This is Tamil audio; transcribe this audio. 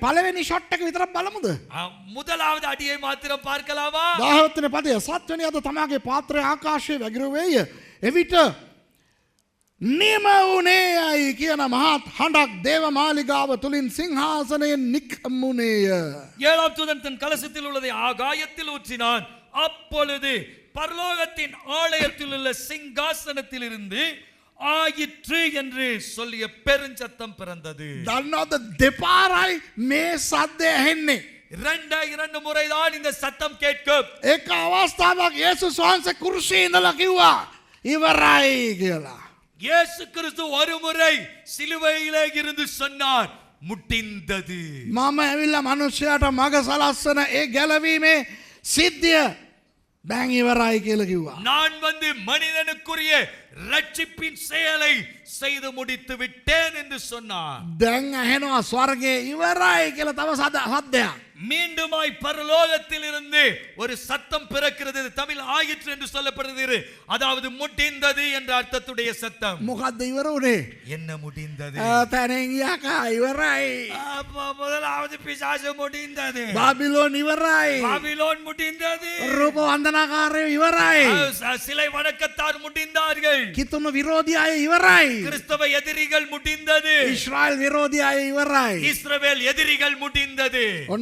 පළවෙනි ෂොට් එක විතරක් බලමුද? ஆ, முதலாவது அடியை மாத்திரம் பார்க்கலாமா 17 වෙනි පදය සත්වෙනි අද තමාගේ පාත්‍රය ආකාශයේ වැගිරුවේය. එවිට නියම වුණේ අයි කියන මහත් හඬක් දේව මාලිගාව තුලින් සිංහාසනයෙන් නික්මුණේය. ஏழாம் தூதன் தன் கலசத்தில் உள்ளதை ஆகாயத்தில் ஊற்றினான் அப்பொழுது பரலோகத்தின் ஆலயத்தில் உள்ள சிங்காசனத்தில் இருந்து ஆயிற்று என்று சொல்லிய பெருஞ்சத்தம் பிறந்தது දන්නවද දෙපාරයි මේ සද්දය ඇහෙන්නේ. இரண்டு இரண்டு முறைதான் இந்த சத்தம் கேட்கும் ඒක අවස්ථාවක් යේසුස් වහන්සේ කුරුසියේ ඉඳලා කිව්වා ඉවරයි කියලා. இயேசு கிறிஸ்து ஒரு முறை சிலுவையிலே இருந்து சொன்னார் முட்டிந்தது මම ඇවිල්ලා මනුෂ්‍යයාට මග සලස්සන ඒ ගැලවීමේ සිද්ධිය දැන් ඉවරයි කියල කිව්වා. நான் வந்து மனிதனுக்குரிய ரட்சிப்பின் செயலை செய்து முடித்து விட்டேன் என்று சொன்னார் දැන් ඇහෙනවා ස්වර්ගේ ඉවරයි කියල තව සද හදයක්. மீண்டுமாய் பரலோகத்தில் இருந்து ஒரு சத்தம் பிறக்கிறது இது தமிழ் ஆயிற்று என்று சொல்லப்படுகிறது அதாவது முட்டிந்தது என்ற அர்த்தத்துடைய சத்தம் මොකක්ද ඉවර වනේ. என்ன முடிந்தது තැනගියකා ඉවරයි. அப்ப முதலாவது பிசாசு முடிந்தது බාබිලෝන් ඉවරයි. பாபிலோன் முடிந்தது රූප වන්දනාකාරය ඉවරයි. ச- சிலை வணக்கத்தார் முடிந்தார்கள் කිතුුණු විරෝධියය ඉවරයි. கிறிஸ்தவ எதிரிகள் முடிந்தது ඉශ්‍රයිල් විරෝධියය ඉවරයි. இஸ்ரவேல் எதிரிகள் முடிந்தது ඔන්න